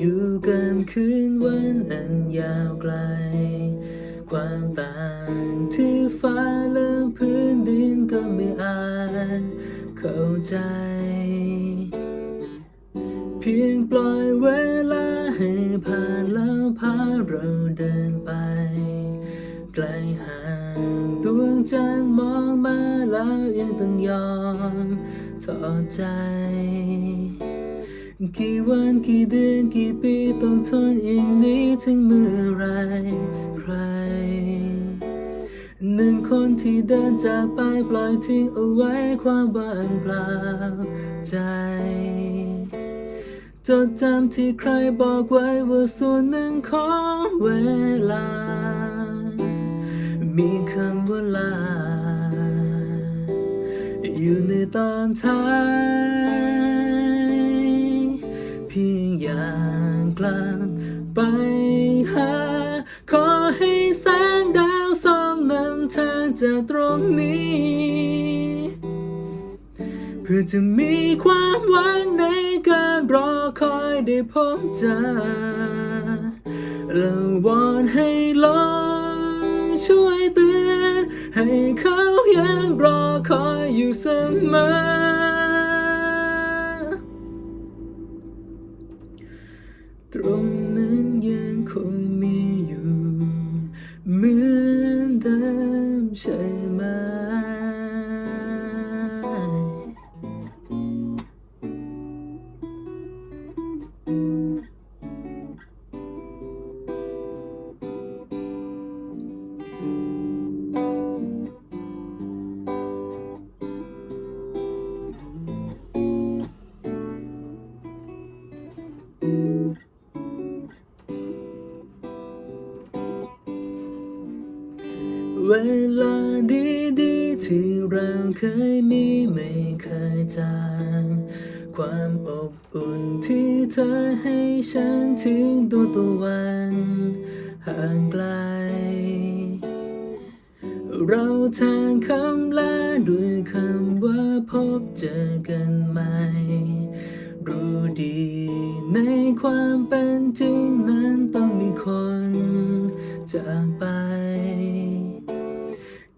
อยู่กันคืนวันอันยาวไกล ความต่างที่ฟ้าและพื้นดินก็ไม่อาจเข้าใจ เพียงปล่อยเวลาให้ผ่านแล้วพาเราเดินไป ไกลห่างดวงจันทร์มองมาแล้วยังต้องยอมถอดใจ กี่วันกี่เดือนกี่ปีต้องทนอย่างนี้ถึงเมื่อไรใคร หนึ่งคนที่เดินจากไปปล่อยทิ้งเอาไว้ความว่างเปล่าใจจดจำที่ใครบอกไว้ว่าส่วนหนึ่งของเวลา มีคำว่าลา อยู่ในตอนท้าย พียงอย่างกลับไปหา ขอให้แสงดาวส่องนำทางจากตรงนี้ เพื่อจะมีความหวังในการรอคอยได้พบเจอและวอนให้ลมช่วยเตือน ให้เขายังรอคอยอยู่เสมอ ตรงนั้นยังคงมีอยู่เหมือนเดิมใช่ไหม เวลาดีๆที่เราเคยมีไม่เคยจางความอบอุ่นที่เธอให้ฉันถึงตัวตะวันห่างไกล เราทานคำลาด้วยคำว่าพบเจอกันใหม่รู้ดีในความเป็นจริงนั้นต้องมีคนจากไป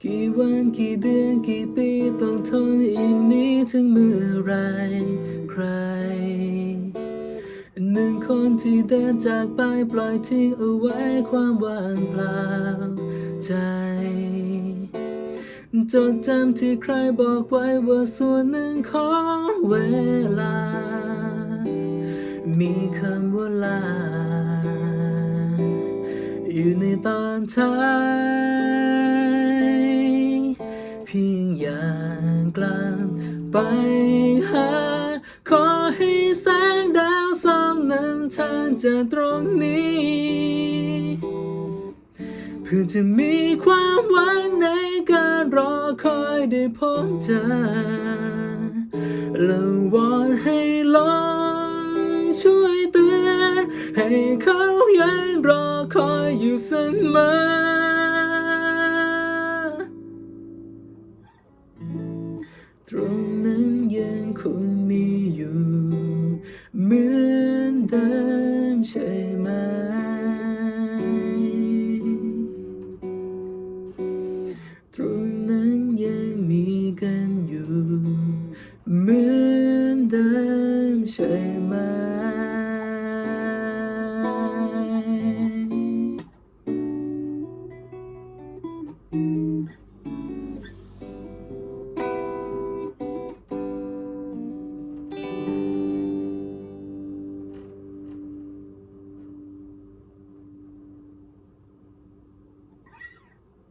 กี่วันกี่เดือนกี่ปีต้องทนอย่างนี้ถึงเมื่อไรใคร หนึ่งคนที่เดินจากไปปล่อยทิ้งเอาไว้ความว่างเปล่าใจ จดจำที่ใครบอกไว้ว่าส่วนหนึ่งของเวลา มีคำว่าลา อยู่ในตอนท้าย เพียงอย่างกลับไปหา ขอให้แสงดาวส่องนำทางจากตรงนี้ เพื่อจะมีความหวังในการรอคอยได้พบเจอและวอนให้ลมช่วยเตือน ให้เขายังรอคอยอยู่เสมอ ตรงนั้นยังคงมีอยู่ เหมือนเดิมใช่ไหม ตรงนั้นยังมีกันอยู่ เหมือนเดิมใช่